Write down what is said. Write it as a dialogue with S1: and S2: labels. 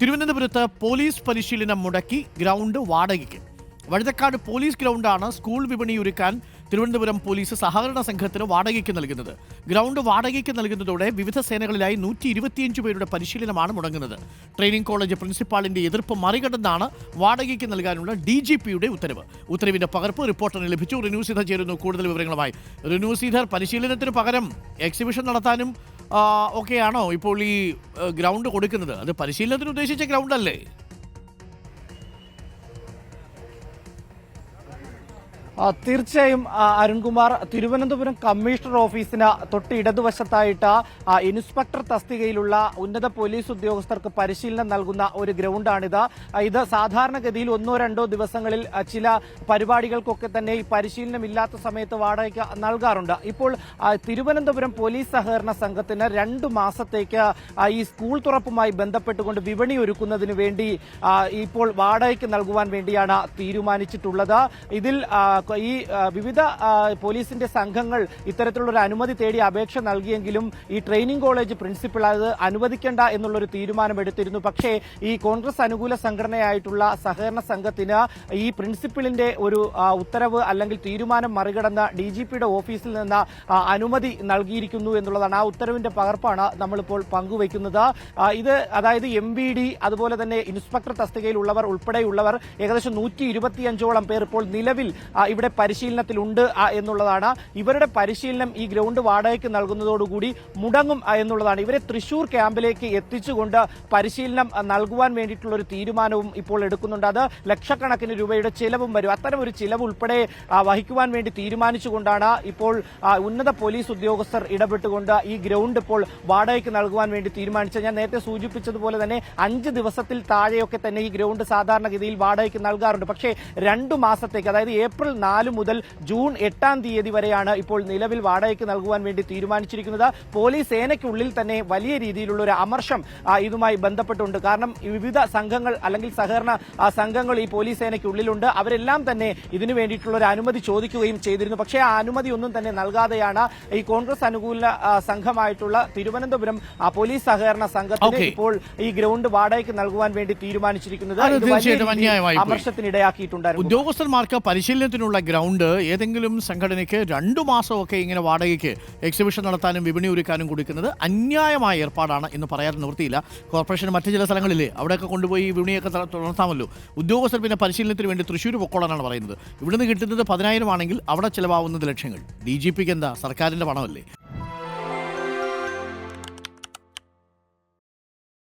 S1: തിരുവനന്തപുരത്ത് പോലീസ് പരിശീലനം മുടക്കി ഗ്രൗണ്ട് വാടകയ്ക്ക്. വഴുതക്കാട് പോലീസ് ഗ്രൗണ്ടാണ് സ്കൂൾ വിപണി ഒരുക്കാൻ തിരുവനന്തപുരം പോലീസ് സഹകരണ സംഘത്തിന് വാടകയ്ക്ക് നൽകുന്നത്. ഗ്രൗണ്ട് വാടകയ്ക്ക് നൽകുന്നതോടെ വിവിധ സേനകളിലായി നൂറ്റി ഇരുപത്തിയഞ്ച് പേരുടെ പരിശീലനമാണ് മുടങ്ങുന്നത്. ട്രെയിനിംഗ് കോളേജ് പ്രിൻസിപ്പാളിന്റെ എതിർപ്പ് മറികടന്നാണ് വാടകയ്ക്ക് നൽകാനുള്ള ഡി ജി പിയുടെ ഉത്തരവ്. ഉത്തരവിന്റെ പകർപ്പ് റിപ്പോർട്ടറിന് ലഭിച്ചു. റിനു സീധർ ചേരുന്നു കൂടുതൽ വിവരങ്ങളുമായി. റിനു സീധർ പരിശീലനത്തിന് പകരം എക്സിബിഷൻ നടത്താനും ഒക്കെയാണോ ഇപ്പോൾ ഈ ഗ്രൗണ്ട് കൊടുക്കുന്നത്. അത് പരിശീലനത്തിന് ഉദ്ദേശിച്ച ഗ്രൗണ്ട് അല്ലേ
S2: തീർച്ചയായും അരുൺകുമാർ തിരുവനന്തപുരം കമ്മീഷണർ ഓഫീസിന് തൊട്ട് ഇടതുവശത്തായിട്ട് ഇൻസ്പെക്ടർ തസ്തികയിലുള്ള ഉന്നത പോലീസ് ഉദ്യോഗസ്ഥർക്ക് പരിശീലനം നൽകുന്ന ഒരു ഗ്രൗണ്ടാണിത്. ഇത് സാധാരണഗതിയിൽ ഒന്നോ രണ്ടോ ദിവസങ്ങളിൽ ചില പരിപാടികൾക്കൊക്കെ തന്നെ ഈ പരിശീലനം ഇല്ലാത്ത സമയത്ത് വാടകയ്ക്ക് നൽകാറുണ്ട്. ഇപ്പോൾ തിരുവനന്തപുരം പോലീസ് സഹകരണ സംഘത്തിന് രണ്ടു മാസത്തേക്ക് ഈ സ്കൂൾ തുറപ്പുമായി ബന്ധപ്പെട്ടുകൊണ്ട് വിപണി ഒരുക്കുന്നതിന് വേണ്ടി ഇപ്പോൾ വാടകയ്ക്ക് നൽകുവാൻ വേണ്ടിയാണ് തീരുമാനിച്ചിട്ടുള്ളത്. ഇതിൽ ഈ വിവിധ പോലീസിന്റെ സംഘങ്ങൾ ഇത്തരത്തിലുള്ള ഒരു അനുമതി തേടി അപേക്ഷ നൽകിയെങ്കിലും ഈ ട്രെയിനിങ് കോളേജ് പ്രിൻസിപ്പൽ അത് അനുവദിക്കേണ്ട എന്നുള്ളൊരു തീരുമാനമെടുത്തിരുന്നു പക്ഷേ ഈ കോൺഗ്രസ് അനുകൂല സംഘടനയായിട്ടുള്ള സഹകരണ സംഘത്തിന് ഈ പ്രിൻസിപ്പിളിന്റെ ഒരു ഉത്തരവ് അല്ലെങ്കിൽ തീരുമാനം മറികടന്ന് ഡി ജി പിയുടെ ഓഫീസിൽ നിന്ന് അനുമതി നൽകിയിരിക്കുന്നു എന്നുള്ളതാണ് ആ ഉത്തരവിന്റെ പകർപ്പാണ് നമ്മളിപ്പോൾ പങ്കുവയ്ക്കുന്നത്. ഇത് അതായത് എം ബി ഡി അതുപോലെ തന്നെ ഇൻസ്പെക്ടർ തസ്തികയിലുള്ളവർ ഉൾപ്പെടെയുള്ളവർ ഏകദേശം നൂറ്റി ഇരുപത്തിയഞ്ചോളം പേർ ഇപ്പോൾ നിലവിൽ ഇവിടെ പരിശീലനത്തിലുണ്ട് എന്നുള്ളതാണ്. ഇവരുടെ പരിശീലനം ഈ ഗ്രൗണ്ട് വാടകയ്ക്ക് നൽകുന്നതോടുകൂടി മുടങ്ങും എന്നുള്ളതാണ്. ഇവരെ തൃശൂർ ക്യാമ്പിലേക്ക് എത്തിച്ചുകൊണ്ട് പരിശീലനം നൽകുവാൻ വേണ്ടിയിട്ടുള്ള ഒരു തീരുമാനവും ഇപ്പോൾ എടുക്കുന്നുണ്ട്. അത് ലക്ഷക്കണക്കിന് രൂപയുടെ ചിലവും വരും. അത്തരം ഒരു ചിലവ് ഉൾപ്പെടെ വഹിക്കുവാൻ വേണ്ടി തീരുമാനിച്ചുകൊണ്ടാണ് ഇപ്പോൾ ഉന്നത പോലീസ് ഉദ്യോഗസ്ഥർ ഇടപെട്ടുകൊണ്ട് ഈ ഗ്രൗണ്ട് ഇപ്പോൾ വാടകയ്ക്ക് നൽകുവാൻ വേണ്ടി തീരുമാനിച്ചത്. ഞാൻ നേരത്തെ സൂചിപ്പിച്ചതുപോലെ തന്നെ അഞ്ച് ദിവസത്തിൽ താഴെയൊക്കെ തന്നെ ഈ ഗ്രൗണ്ട് സാധാരണഗതിയിൽ വാടകയ്ക്ക് നൽകാറുണ്ട്. പക്ഷേ രണ്ടു മാസത്തേക്ക് അതായത് ഏപ്രിൽ നാല് മുതൽ ജൂൺ എട്ടാം തീയതി വരെയാണ് ഇപ്പോൾ നിലവിൽ വാടകയ്ക്ക് നൽകുവാൻ വേണ്ടി തീരുമാനിച്ചിരിക്കുന്നത്. പോലീസ് സേനയ്ക്കുള്ളിൽ തന്നെ വലിയ രീതിയിലുള്ള ഒരു അമർഷം ഇതുമായി ബന്ധപ്പെട്ടുണ്ട്. കാരണം വിവിധ സംഘങ്ങൾ അല്ലെങ്കിൽ സഹകരണ സംഘങ്ങൾ ഈ പോലീസ് സേനയ്ക്കുള്ളിലുണ്ട്. അവരെല്ലാം തന്നെ ഇതിനു വേണ്ടിയിട്ടുള്ള ഒരു അനുമതി ചോദിക്കുകയും ചെയ്തിരുന്നു. പക്ഷേ ആ അനുമതി ഒന്നും തന്നെ നൽകാതെയാണ് ഈ കോൺഗ്രസ് അനുകൂല സംഘമായിട്ടുള്ള തിരുവനന്തപുരം പോലീസ് സഹകരണ സംഘത്തിന് ഇപ്പോൾ ഈ ഗ്രൗണ്ട് വാടകയ്ക്ക് നൽകുവാൻ വേണ്ടി തീരുമാനിച്ചിരിക്കുന്നത്. അമർഷത്തിനിടയാക്കിയിട്ടുണ്ടായിരുന്നു.
S1: ഉദ്യോഗസ്ഥന്മാർക്ക് പരിശീലനത്തിനുള്ള ഗ്രൗണ്ട് ഏതെങ്കിലും സംഘടനയ്ക്ക് രണ്ടു മാസമൊക്കെ ഇങ്ങനെ വാടകയ്ക്ക് എക്സിബിഷൻ നടത്താനും വിപണി ഒരുക്കാനും കൊടുക്കുന്നത് അന്യായമായ ഏർപ്പാടാണ് എന്ന് പറയാൻ നിവൃത്തിയില്ല. കോർപ്പറേഷൻ മറ്റു ചില സ്ഥലങ്ങളില്ലേ അവിടെയൊക്കെ കൊണ്ടുപോയി വിപണിയൊക്കെ നടത്താമല്ലോ. ഉദ്യോഗസ്ഥർ പിന്നെ പരിശീലനത്തിന് വേണ്ടി തൃശ്ശൂർ പൊക്കോളാനാണ് പറയുന്നത്. ഇവിടുന്ന് കിട്ടുന്നത് പതിനായിരം ആണെങ്കിൽ അവിടെ ചിലവാകുന്നത് ലക്ഷങ്ങൾ. ഡി ജി പിക്ക് എന്താ? സർക്കാരിന്റെ പണമല്ലേ?